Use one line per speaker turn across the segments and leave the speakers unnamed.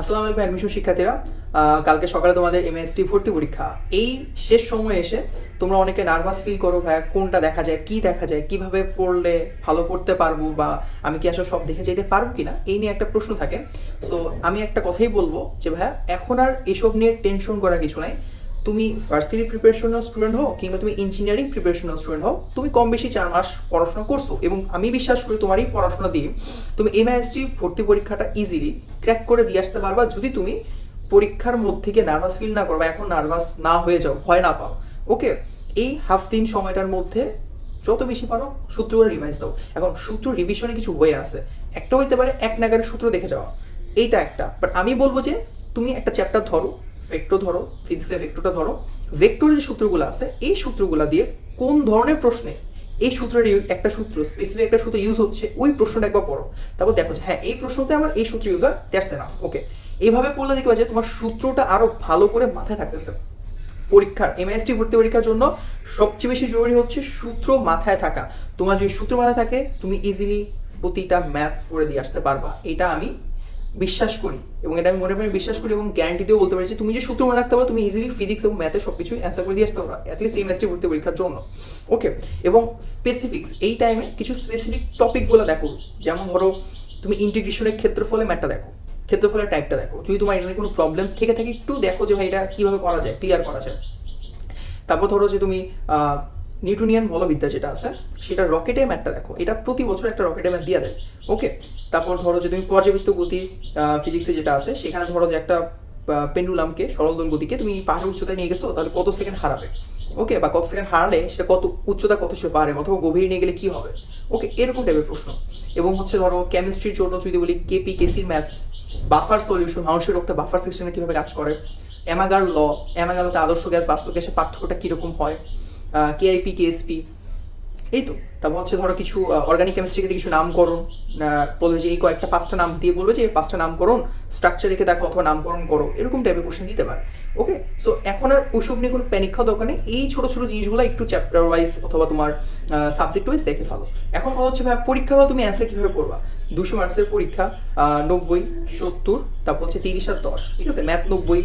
আসসালামু আলাইকুম অ্যাডমিশন শিক্ষার্থীরা। কালকে সকালে তোমাদের এমএসটি ভর্তি পরীক্ষা। এই শেষ সময় এসে তোমরা অনেকে নার্ভাস ফিল করো, ভাইয়া, কোনটা দেখা যায়, কি দেখা যায়, কীভাবে পড়লে ভালো পড়তে পারব বা আমি কি আসলে সব দেখে যেতে পারব কিনা? এই নিয়ে একটা প্রশ্ন থাকে। সো আমি একটা কথাই বলব যে, ভাইয়া, এখন আর এসব নিয়ে টেনশন করা কিছু নাই। তুমি ভার্সিটি প্রিপারেশনাল স্টুডেন্ট হও কিংবা তুমি ইঞ্জিনিয়ারিং প্রিপারেশনাল স্টুডেন্ট হও, তুমি কম বেশি চার মাস পড়াশোনা করছ এবং আমি বিশ্বাস করি তোমার এই পড়াশোনা দিয়ে তুমি এমআইএসটি ভর্তি পরীক্ষাটা ইজিলি ক্র্যাক করে দিয়ে আসতে পারবা। যদি তুমি পরীক্ষার মধ্যে থেকে নার্ভাস ফিল না করবা, এখন নার্ভাস না হয়ে যাও, ভয় না পাও ওকে এই হাফ দিন সময়টার মধ্যে যত বেশি পারো সূত্রগুলো রিভাইজ দাও। এখন সূত্র রিভিশনে কিছু হয়ে আছে। একটা হইতে পারে এক নাগারের সূত্র দেখে যাওয়া। এইটা একটা। বাট আমি বলব যে, তুমি একটা চ্যাপ্টার ধরো ভেক্টর ধরো ফিজিক্সের ভেক্টরটা ধরো ভেক্টরের যে সূত্রগুলো আছে, এই সূত্রগুলো দিয়ে কোন ধরনের প্রশ্নে এই সূত্রের একটা সূত্র স্পেসিফিক একটা সূত্র ইউজ হচ্ছে, ওই প্রশ্নটা একবার পড়ো। তারপর দেখো যে হ্যাঁ এই প্রশ্নতে আমার এই সূত্র ইউজ হয় দ্যাটস ওকে এইভাবে পড়লে দেখবা যে তোমার সূত্রটা আরও ভালো করে মাথায় থাকতেছে। পরীক্ষার এমএসটি ভর্তি পরীক্ষার জন্য সবচেয়ে বেশি জরুরি হচ্ছে সূত্র মাথায় থাকা। তোমার যদি সূত্র মাথায় থাকে, তুমি ইজিলি প্রতিটা ম্যাথস করে দিয়ে আসতে পারবা। এটা আমি বিশ্বাস করি এবং এটা আমি মনে মনে বিশ্বাস করি এবং গ্যারান্টি দিয়েও বলতে পারি তুমি যে সূত্র মনে রাখতে পারো, তুমি ইজিলি ফিজিক্স এবং ম্যাথে সব সবকিছু অ্যান্সার করে দিয়ে আসতে পারো অ্যাটলিস্ট এমএসটি ভর্তি পরীক্ষার জন্য। ওকে এবং স্পেসিফিক্স এই টাইমে কিছু স্পেসিফিক টপিকগুলো দেখো। যেমন ধরো, তুমি ইন্টিগ্রেশনের ক্ষেত্রফলে ম্যাটটা দেখো। ক্ষেত্রফলের টাইপটা দেখো। যদি তোমার এটা কোনো প্রবলেম থেকে থাকে, একটু দেখো যে ভাই এটা কীভাবে করা যায় ক্লিয়ার করা যায়। তারপর ধরো যে তুমি নিউটনিয়ান বলবিদ্যা যেটা আছে, সেটা রকেটের ম্যাটটা দেখো। এটা প্রতি বছর একটা রকেটে ম্যাট দিয়ে দেয়। ওকে তারপর ধরো যে তুমি পর্যাবৃত্ত গতি ফিজিক্সে যেটা আছে, সেখানে ধরো যে একটা পেন্ডুলামকে সরল দোল গতিকে তুমি পাহাড়ের উচ্চতায় নিয়ে গেছো, তাহলে কত সেকেন্ড হারাবে? ওকে বা কত সেকেন্ড হারালে সেটা কত, উচ্চতা কত সে বাড়ে অথবা গভীরে নিয়ে গেলে কি হবে? ওকে এরকম টাইপের প্রশ্ন। এবং হচ্ছে ধরো কেমিস্ট্রির জন্য যদি বলি কেপি কেসির ম্যাথস বাফার সলিউশন মানুষের রক্তে বাফার সিস্টেমে কীভাবে কাজ করে? অ্যামাগার ল অ্যামাগারতে আদর্শ গ্যাস বাস্তব গ্যাসের পার্থক্যটা কীরকম হয়? কেআইপি কেএসপি এই তো, তারপর হচ্ছে ধরো কিছু অর্গানিক কেমিস্ট্রিকে কিছু নামকরণ বলবে যে এই কয়েকটা পাঁচটা নাম দিয়ে বলবে যে এই পাঁচটা নামকরণ স্ট্রাকচার রেখে দেখো অথবা নামকরণ করো, এরকম টাইপের কোশ্চেন দিতে পারে। ওকে সো এখন আর ওসব নিয়ে কোনো প্যানিক খাওয়া দরকার নেই। এই ছোট ছোট জিনিসগুলো একটু চ্যাপ্টার ওয়াইজ অথবা তোমার সাবজেক্ট ওয়াইজ দেখে ফেলো। এখন কথা হচ্ছে ভাই পরীক্ষার হলে তুমি অ্যান্সার কীভাবে করবা? দুশো মার্কসের পরীক্ষা নব্বই, সত্তর, তারপর হচ্ছে তিরিশ আর দশ। ঠিক আছে? ম্যাথ নব্বই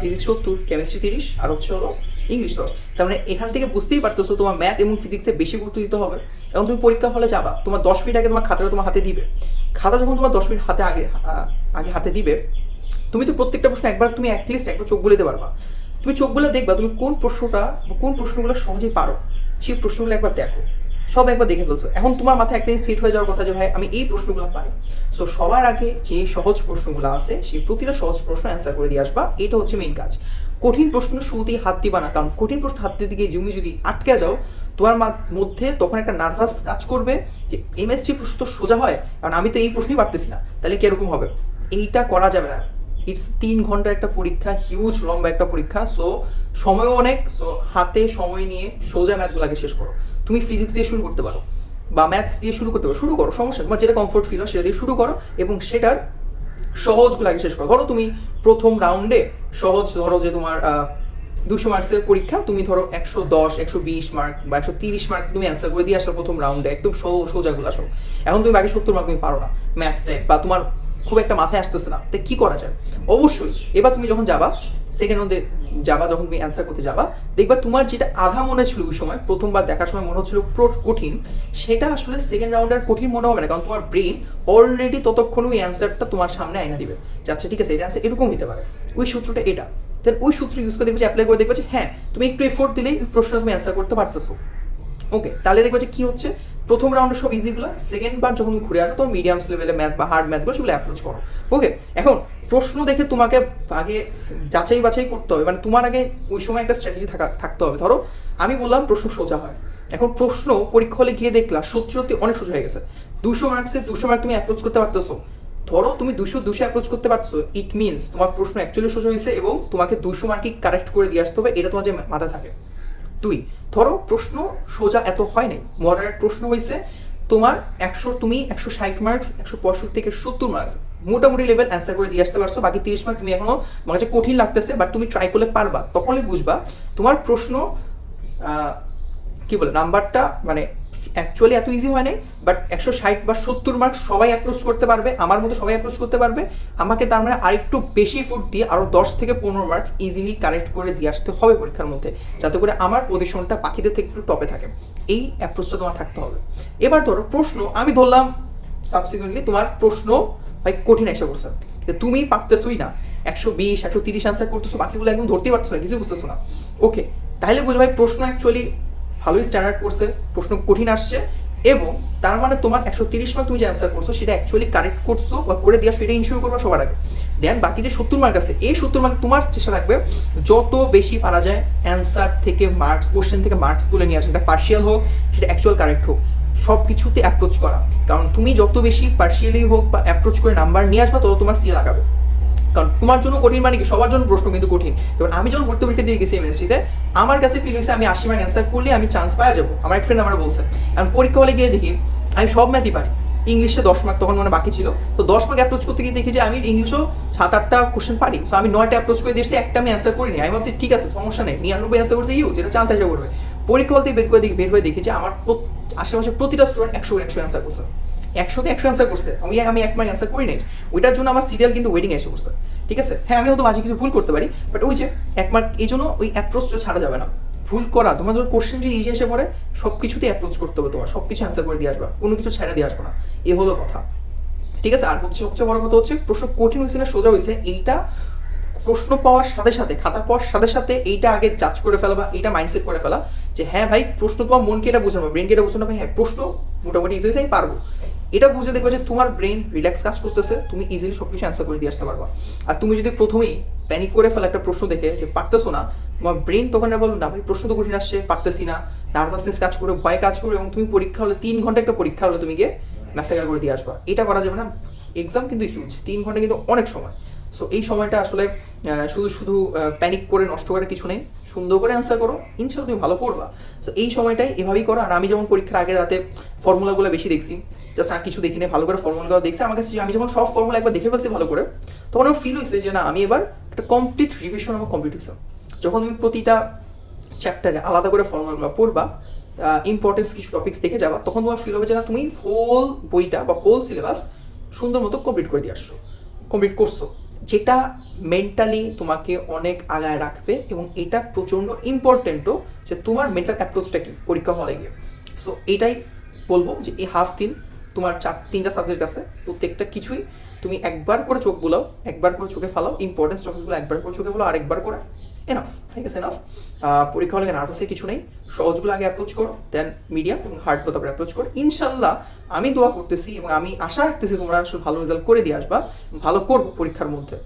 ফিজিক্স সত্তর কেমিস্ট্রি তিরিশ, আর হচ্ছে হলো ইংলিশ লস তার মানে এখান থেকে বুঝতেই পারতেছো তোমার ম্যাথ এবং ফিজিক্সে বেশি গুরুত্ব দিতে হবে এবং তুমি পরীক্ষা হলে যাবা। তোমার দশ মিনিট আগে তোমার খাতাটা তোমার হাতে দিবে। খাতা যখন তোমার দশ মিনিট হাতে আগে আগে হাতে দিবে, তুমি তো প্রত্যেকটা প্রশ্ন একবার তুমি অ্যাটলিস্ট একবার চোখ বলে দিতে পারবা। তুমি চোখগুলো দেখবা তুমি কোন প্রশ্নটা, কোন প্রশ্নগুলো সহজেই পারো। সেই প্রশ্নগুলো একবার দেখো। সব একবার দেখে ফেলছো। এখন তোমার মাথায় একটা সেট হয়ে যাওয়ার কথা যে, ভাই, আমি এই প্রশ্নগুলো পারি। সো সবার আগে যে সহজ প্রশ্নগুলো আছে, সেই প্রতিটা সহজ প্রশ্ন অ্যান্সার করে দিয়ে আসবা। এটা হচ্ছে মেইন কাজ। কঠিন প্রশ্ন শুরুতেই হাত দিবা না। কারণ কঠিন প্রশ্ন হাত গিয়ে তুমি যদি আটকে যাও, তোমার মধ্যে তখন একটা নার্ভাস কাজ করবে যে এমএসটি প্রশ্ন তো সোজা হয়। কারণ আমি তো এই প্রশ্নই পারতেছি না। তাহলে কীরকম হবে? এইটা করা যাবে না। ইটস তিন ঘণ্টার একটা পরীক্ষা হিউজ লম্বা একটা পরীক্ষা। সো সময়ও অনেক। সো হাতে সময় নিয়ে সোজা ম্যাথগুলোকে শেষ করো। তুমি ফিজিক্স দিয়ে শুরু করতে পারো বা ম্যাথস দিয়ে শুরু করতে পারো, শুরু করো, সমস্যা তোমার যেটা কমফোর্ট ফিল হয় সেটা দিয়ে শুরু করো এবং সেটার সহজগুলো আগে শেষ করো। ধরো তুমি প্রথম রাউন্ডে সহজ, ধরো যে তোমার দুশো মার্কসের পরীক্ষা, তুমি ধরো একশো দশ, একশো বিশ মার্ক বা একশো তিরিশ মার্ক তুমি অ্যান্সার করে দিয়ে আসলো প্রথম রাউন্ডে একদম সোজাগুলো আসো এখন তুমি বাকি সত্তর মার্ক তুমি পারো না। ম্যাথসে বা তোমার খুব একটা মাথায় আসতেছে না। তো কি করা যায়? অবশ্যই, এবার তুমি যখন যাবা সেকেন্ড রাউন্ডে যাবা, যখন তুমি অ্যান্সার করতে যাবা, দেখবা তোমার যেটা আধা মনে ছিল ওই সময়, প্রথমবার দেখার সময় মনে হচ্ছিল কঠিন, সেটা আসলে সেকেন্ড রাউন্ডে আর কঠিন মনে হবে না, কারণ তোমার ব্রেন অলরেডি ততক্ষণ ওই অ্যান্সারটা তোমার সামনে আইনা দিবে। আচ্ছা ঠিক আছে, এটা অ্যান্সার এরকম হতে পারে। ওই সূত্রটা এটা। দেন ওই সূত্র ইউজ করে দেখবে অ্যাপ্লাই করে দেখবে যে হ্যাঁ তুমি একটু এফোর্ট দিলেই ওই প্রশ্ন তুমি অ্যান্সার করতে পারতেছো। ওকে তাহলে দেখবে যে কি হচ্ছে? প্রথম রাউন্ডে সব ইজিগুলো সেকেন্ড বার যখন ঘুরে আসো, তখন মিডিয়াম লেভেলে ম্যাথ বা হার্ড ম্যাথগুলো সেগুলো অ্যাপ্রোচ করো। ওকে এখন প্রশ্ন দেখে তোমাকে আগে যাচাই বাছাই করতে হবে। মানে তোমার আগে ওই সময় একটা স্ট্র্যাটেজি থাকা, থাকতে হবে। ধরো, আমি বললাম প্রশ্ন সোজা হয়। এখন প্রশ্ন পরীক্ষা হলে গিয়ে দেখলা, সত্যি সত্যি অনেক সোজা হয়ে গেছে। দুশো মার্কসে দুশো মার্ক তুমি অ্যাপ্রোচ করতে পারতেছো। ধরো, তুমি দুশো দুশো অ্যাপ্রোচ করতে পারছ ইট মিনস তোমার প্রশ্ন অ্যাকচুয়ালি সোজা হয়েছে এবং তোমাকে দুশো মার্কই কারেক্ট করে দিয়ে আসতে হবে। এটা তোমার যে মাথা থাকে। দুই। ধরো প্রশ্ন সোজা এত হয় নাই। মডারেট প্রশ্ন হয়েছে তোমার একশো, তুমি একশো ষাট মার্কস একশো পঁয়ষট্টি থেকে সত্তর মার্কস মোটামুটি লেভেল অ্যান্সার করে দিয়ে আসতে পারছ, বাকি তিরিশ মার্ক তুমি এখনও তোমার কাছে কঠিন লাগতেছে বাট তুমি ট্রাই করলে পারবা। তখনই বুঝবা, তোমার প্রশ্ন কি বলে নাম্বারটা মানে অ্যাকচুয়ালি এত ইজি হয় নাই বাট একশো ষাট বা সত্তর মার্ক সবাই অ্যাপ্রোচ করতে পারবে, আমার মতো সবাই অ্যাপ্রোচ করতে পারবে। আমাকে তার মানে আরেকটু বেশি ফুট দিয়ে আরও দশ থেকে পনেরো মার্কস ইজিলি কারেক্ট করে দিয়ে আসতে হবে পরীক্ষার মধ্যে, যাতে করে আমার পজিশনটা পাখিদের থেকে একটু টপে থাকে। এই অ্যাপ্রোচটা তোমার থাকতে হবে। এবার ধরো প্রশ্ন, আমি ধরলাম সাবসিকুয়েন্টলি তোমার প্রশ্ন ভাই কঠিন এসে পড়ছে। যে তুমি পারতেছোই না, একশো বিশ, একশো তিরিশ আনসার করতেছো, বাকিগুলো একদম ধরতেই পারছ না কিছু বুঝতেছো না। ওকে তাহলে বুঝো ভাই, প্রশ্ন অ্যাকচুয়ালি ভালোই স্ট্যান্ডার্ড করছে, প্রশ্ন কঠিন আসছে এবং তার মানে তোমার একশো তিরিশ মার্ক তুমি যে অ্যান্সার করছ, সেটা অ্যাকচুয়ালি কারেক্ট করছ বা করে দিয়ে সেটা ইনশিওর করবা সবার আগে। দেন বাকি যে সত্তর মার্ক আছে, এই সত্তর মার্ক তোমার চেষ্টা থাকবে যত বেশি পারা যায় অ্যান্সার থেকে মার্কস কোশ্চেন থেকে মার্কস তুলে নিয়ে আসা, সেটা পার্শিয়াল হোক, সেটা অ্যাকচুয়াল কারেক্ট হোক সব কিছুতে অ্যাপ্রোচ করা। কারণ তুমি যত বেশি পার্শিয়ালি হোক বা অ্যাপ্রোচ করে নাম্বার নিয়ে আসবা, তত তোমার সিএ লাগাবে। তোমার জন্য কঠিন মানে কি? সবার জন্য প্রশ্ন কিন্তু কঠিন। যেমন আমি যখন ভর্তি পরীক্ষা দিয়ে গেছি এমএসসিতে আমার কাছে ফিল হয়েছে আমি আশি মার্ক অ্যান্সার করলে আমি চান্স পাওয়া যাব। আমার এক ফ্রেন্ড আমার বলছে। আমি পরীক্ষা হলে গিয়ে দেখি, আমি সব ম্যাথই পারি। ইংলিশে দশ মার্ক তখন মানে বাকি ছিল। তো দশ মার্ক অ্যাপ্রোচ করতে গিয়ে দেখি যে আমি ইংলিশও সাত, আটটা কোশ্চেন পারি। তো আমি নয়টা অ্যাপ্রোচ করে দিয়েছি একটা আমি অ্যান্সার করিনি। আমি ভাবছি, ঠিক আছে, সমস্যা নেই। নিরানব্বই অ্যান্সার করছে ইউ যেটা চান্স এসে করবে। পরীক্ষা হলতে বের করে দেখি, বের হয়ে দেখি যে আমার আশেপাশে প্রতিটা স্টুডেন্ট একশো একশো অ্যান্সার করছে। একশোতে একশো অ্যান্সার করছে। আমি আমি এক মার্ক অ্যান্সার করি নাই। ওইটার জন্য আমার সিরিয়াল কিন্তু ওয়েটিং এসে করছে ঠিক আছে? হ্যাঁ আমি হয়তো মাঝে কিছু ভুল করতে পারি বাট ওই যে এক মার্ক এই জন্য ওই অ্যাপ্রোচটা ছাড়া যাবে না। ভুল করা, তোমার ধর কোশ্চেন যদি ইজি এসে পড়ে সব কিছুতে অ্যাপ্রোচ করতে হবে তোমার সব কিছু অ্যান্সার করে দিয়ে আসবা, কোনো কিছু ছেড়ে দিয়ে আসবে না। এ হলো কথা। ঠিক আছে? আর হচ্ছে, সবচেয়ে বড় কথা হচ্ছে, প্রশ্ন কঠিন হয়েছে না, সোজা হয়েছে, এইটা প্রশ্ন পাওয়ার সাথে সাথে, খাতা পাওয়ার সাথে সাথে এইটা আগে জাজ করে ফেলা বা এইটা মাইন্ডসেট করে ফেলা যে হ্যাঁ ভাই, প্রশ্ন তোমার মনকে এটা বোঝানো ব্রেনকে এটা বোঝানো, ভাই হ্যাঁ প্রশ্ন মোটামুটি ইজি হয়েছে আমি পারব। এটা বুঝে দেখবে যে তোমার ব্রেন রিল্যাক্স কাজ করতেছে, তুমি ইজিলি সব কিছু অ্যান্সার করে দিয়ে আসতে পারবা। আর তুমি যদি প্রথমেই প্যানিক করে ফেলো একটা প্রশ্ন দেখে যে পারতেছো না, তোমার ব্রেন তখন আর বলবে না, ভাই, প্রশ্ন তো কঠিন আসছে, পারতেছি না। নার্ভাসনেস কাজ করে ভয় কাজ করে এবং তুমি পরীক্ষা হলে, তিন ঘণ্টা একটা পরীক্ষা হলে তুমি গিয়ে ম্যাসেকার করে দিয়ে আসবা। এটা করা যাবে না। এক্সাম কিন্তু হিউজ তিন ঘণ্টা কিন্তু অনেক সময়। সো এই সময়টা আসলে শুধু শুধু প্যানিক করে নষ্ট করার কিছু নেই। সুন্দর করে অ্যান্সার করো। ইনশাল্লাহ তুমি ভালো করবা। সো এই সময়টাই এভাবেই করো। আর আমি যেমন পরীক্ষার আগে রাতে ফর্মুলাগুলো বেশি দেখছি জাস্ট আর কিছু দেখিনি, ভালো করে ফর্মুলাগুলো দেখছি। আমার কাছে আমি যখন সব ফর্মুলা একবার দেখে ফেলছি ভালো করে, তখন আমার ফিল হয়েছে যে না, আমি এবার একটা কমপ্লিট রিভিশন আমার কমপ্লিট হয়েছে যখন তুমি প্রতিটা চ্যাপ্টারে আলাদা করে ফর্মুলাগুলো পড়বা ইম্পর্টেন্স কিছু টপিক্স দেখে যাবা, তখন তোমার ফিল হবে যে না, তুমি হোল বইটা বা হোল সিলেবাস সুন্দর মতো কমপ্লিট করে দিয়ে আসছো। কমপ্লিট করছ। যেটা মেন্টালি তোমাকে অনেক আগায় রাখবে এবং এটা প্রচণ্ড ইম্পর্টেন্টও যে তোমার মেন্টাল অ্যাপ্রোচটা কি? পরীক্ষা হলে গিয়ে। সো এটাই বলব যে এই হাফ দিন তোমার চার, তিনটা সাবজেক্ট আছে, প্রত্যেকটা কিছুই তুমি একবার করে চোখ বোলাও, একবার করে চোখে ফালাও ইম্পর্টেন্স টপিকসগুলো একবার করে চোখে বলো আরেকবার করে। এনাফ ঠিক আছে এনাফ পরীক্ষা হলে নার্ভাসের কিছু নেই। সহজগুলো আগে অ্যাপ্রোচ করো দেন মিডিয়াম এবং হার্ডগুলো তারপরে অ্যাপ্রোচ করো। ইনশাল্লাহ আমি দোয়া করতেছি এবং আমি আশা রাখতেছি তোমরা আসলে ভালো রেজাল্ট করে দিয়ে আসবা। ভালো করব পরীক্ষার মধ্যে।